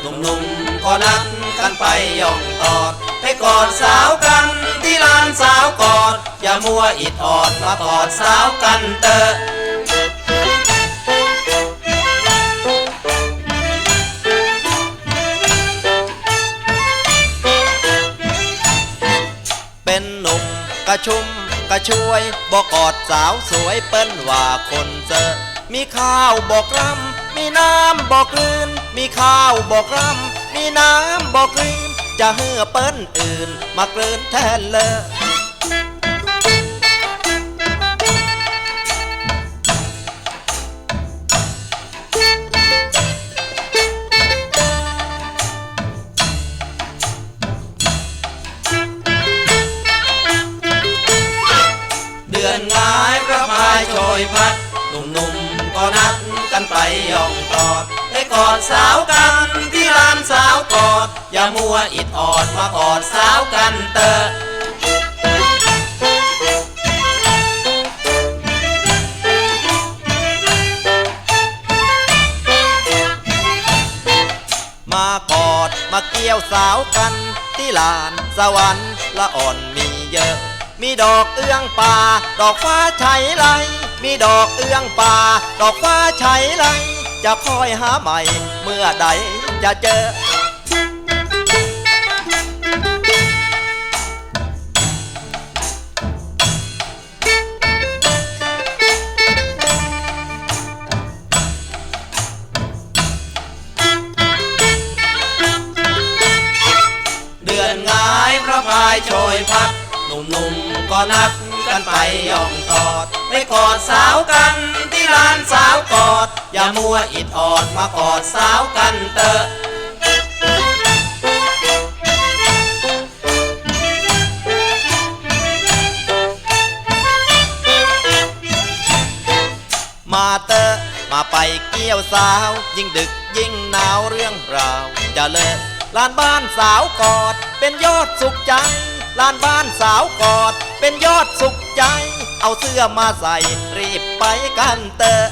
หนุ่มๆขอนัดกันไปย่องตอดให้กอดสาวกันที่ลานสาวกอด อย่ามัวอิดออดมาตอดสาวกันเตอะเป็นหนุ่มกระชุมกระช่วยบอกอดสาวสวยเปิ้นว่าคนเจอมีข้าวบอกรำ มีน้ำบอกลืน มีข้าวบอกรำมีน้ำบอกลืนจะเหือเปิ้นอื่น มากลืนแทนเลยเดือนงายพระพายโชยพัด ย่องกอดให้กอดสาวกันที่ลานสาวกอด อย่ามัวอิดออดมากอดสาวกันเตอะมากอดมาเกี่ยวสาวกันที่ลานสวรรค์ละอ่อนมีเยอะ มีดอกเอื้องป่า ดอกฟ้าไฉไล มีดอกเอื้องป่า ดอกฟ้าไฉไหลจะคอยหาใหม่ เมื่อใดจะเจอ เดือนงายพระพายโชยพัด หนุ่มๆก็นัดกันไป กอดสาวกันที่ลานสาวกอด อย่ามัวอิดออดมากอดสาวกันเตอะมาเตอะมาไปเกี่ยวสาว ยิ่งดึกยิ่งหนาวเรื่องราวจะเลิกลานบ้านสาวกอด เป็นยอดสุขใจลานบ้านสาวกอด เป็นยอดสุขใจ เอาเสื้อมาใส่รีบไปกันเตอะ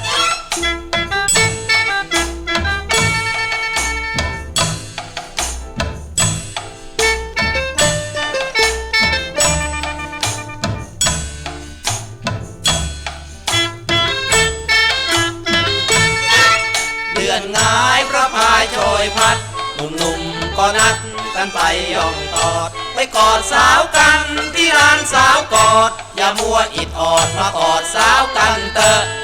เดือนงายพระพายโชยพัดหนุ่มๆก็นัดกันไปย่องกอด ไปกอดสาวกันที่ลานสาวกอด อย่ามัวอิดออดมากอดสาวกันเตอะ